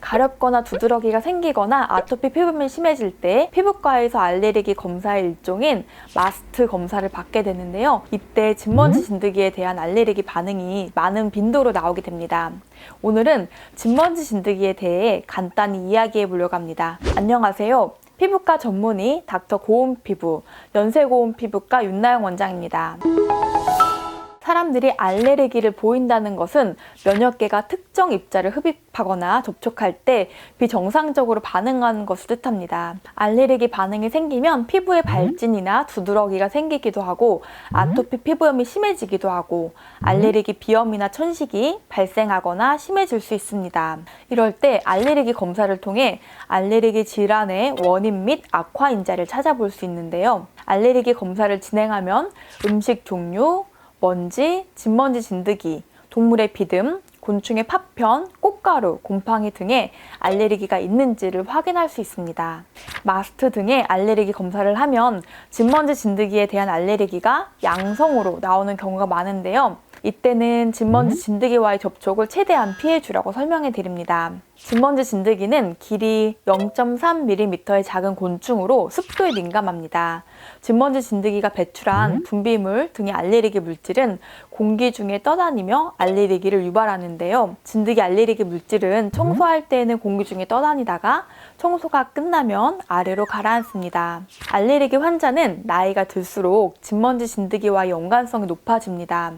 가렵거나 두드러기가 생기거나 아토피 피부염이 심해질 때 피부과에서 알레르기 검사의 일종인 마스트 검사를 받게 되는데요. 이때 진먼지 진드기에 대한 알레르기 반응이 많은 빈도로 나오게 됩니다. 오늘은 진먼지 진드기에 대해 간단히 이야기해 보려고 합니다. 안녕하세요. 피부과 전문의 닥터 고운 피부, 연세고운 피부과 윤나영 원장입니다. 사람들이 알레르기를 보인다는 것은 면역계가 특정 입자를 흡입하거나 접촉할 때 비정상적으로 반응하는 것을 뜻합니다. 알레르기 반응이 생기면 피부에 발진이나 두드러기가 생기기도 하고 아토피 피부염이 심해지기도 하고 알레르기 비염이나 천식이 발생하거나 심해질 수 있습니다. 이럴 때 알레르기 검사를 통해 알레르기 질환의 원인 및 악화 인자를 찾아볼 수 있는데요. 알레르기 검사를 진행하면 음식 종류, 먼지, 진먼지 진드기, 동물의 비듬, 곤충의 파편, 꽃가루, 곰팡이 등의 알레르기가 있는지를 확인할 수 있습니다. 마스트 등의 알레르기 검사를 하면 진먼지 진드기에 대한 알레르기가 양성으로 나오는 경우가 많은데요. 이때는 진먼지 진드기와의 접촉을 최대한 피해주라고 설명해 드립니다. 진먼지 진드기는 길이 0.3mm의 작은 곤충으로 습도에 민감합니다. 진먼지 진드기가 배출한 분비물 등의 알레르기 물질은 공기 중에 떠다니며 알레르기를 유발하는데요. 진드기 알레르기 물질은 청소할 때에는 공기 중에 떠다니다가 청소가 끝나면 아래로 가라앉습니다. 알레르기 환자는 나이가 들수록 진먼지 진드기와의 연관성이 높아집니다.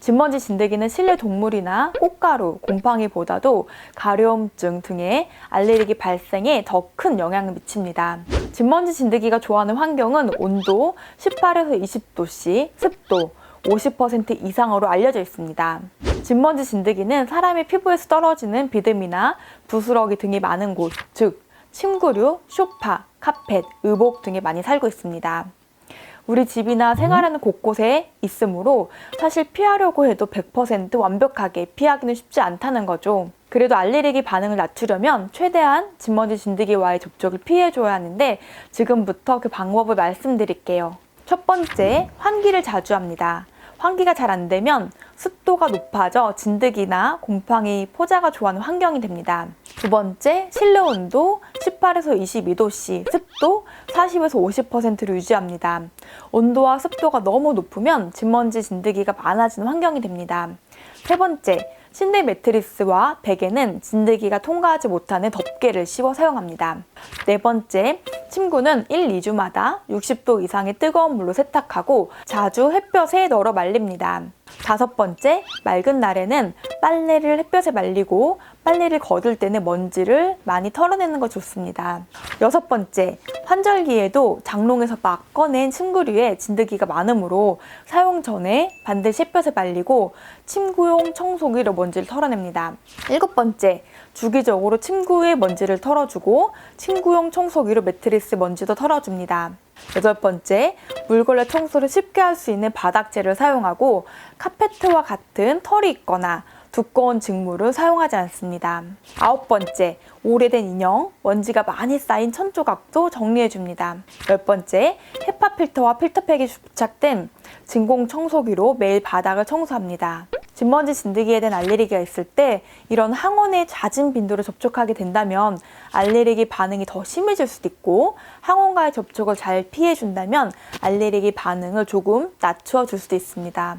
진먼지 진드기는 실내 동물이나 꽃가루, 곰팡이보다도 가려움증 등의 알레르기 발생에 더 큰 영향을 미칩니다. 진먼지 진드기가 좋아하는 환경은 온도 18에서 20도씨, 습도 50% 이상으로 알려져 있습니다. 진먼지 진드기는 사람의 피부에서 떨어지는 비듬이나 부스러기 등이 많은 곳, 즉 침구류, 소파, 카펫, 의복 등에 많이 살고 있습니다. 우리 집이나 생활하는 곳곳에 있으므로 사실 피하려고 해도 100% 완벽하게 피하기는 쉽지 않다는 거죠. 그래도 알레르기 반응을 낮추려면 최대한 진먼지 진드기와의 접촉을 피해줘야 하는데 지금부터 그 방법을 말씀드릴게요. 첫 번째, 환기를 자주 합니다. 환기가 잘 안 되면 습도가 높아져 진드기나 곰팡이, 포자가 좋아하는 환경이 됩니다. 두 번째, 실내 온도 18에서 22도씨, 습도 40에서 50%를 유지합니다. 온도와 습도가 너무 높으면 진먼지 진드기가 많아지는 환경이 됩니다. 세 번째, 침대 매트리스와 베개는 진드기가 통과하지 못하는 덮개를 씌워 사용합니다. 네 번째, 침구는 1, 2주마다 60도 이상의 뜨거운 물로 세탁하고 자주 햇볕에 널어 말립니다. 다섯 번째, 맑은 날에는 빨래를 햇볕에 말리고 빨래를 거둘 때는 먼지를 많이 털어내는 거 좋습니다. 여섯 번째, 환절기에도 장롱에서 막 꺼낸 침구류에 진드기가 많으므로 사용 전에 반드시 햇볕에 말리고 침구용 청소기로 먼지를 털어냅니다. 일곱 번째, 주기적으로 침구의 먼지를 털어주고 침구용 청소기로 매트리스 먼지도 털어줍니다. 여덟 번째, 물걸레 청소를 쉽게 할 수 있는 바닥재를 사용하고 카페트와 같은 털이 있거나 두꺼운 직물을 사용하지 않습니다. 아홉 번째, 오래된 인형, 먼지가 많이 쌓인 천 조각도 정리해 줍니다. 열 번째, 헤파 필터와 필터팩이 부착된 진공 청소기로 매일 바닥을 청소합니다. 진먼지 진드기에 대한 알레르기가 있을 때 이런 항원에 잦은 빈도로 접촉하게 된다면 알레르기 반응이 더 심해질 수도 있고 항원과의 접촉을 잘 피해 준다면 알레르기 반응을 조금 낮추어 줄 수도 있습니다.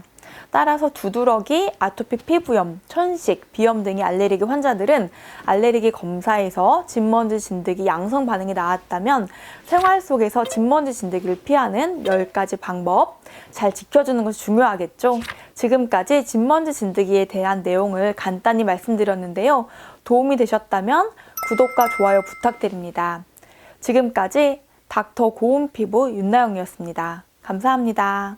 따라서 두드러기, 아토피 피부염, 천식, 비염 등의 알레르기 환자들은 알레르기 검사에서 진먼지 진드기 양성 반응이 나왔다면 생활 속에서 진먼지 진드기를 피하는 10가지 방법 잘 지켜주는 것이 중요하겠죠. 지금까지 진먼지 진드기에 대한 내용을 간단히 말씀드렸는데요. 도움이 되셨다면 구독과 좋아요 부탁드립니다. 지금까지 닥터 고운 피부 윤나영이었습니다. 감사합니다.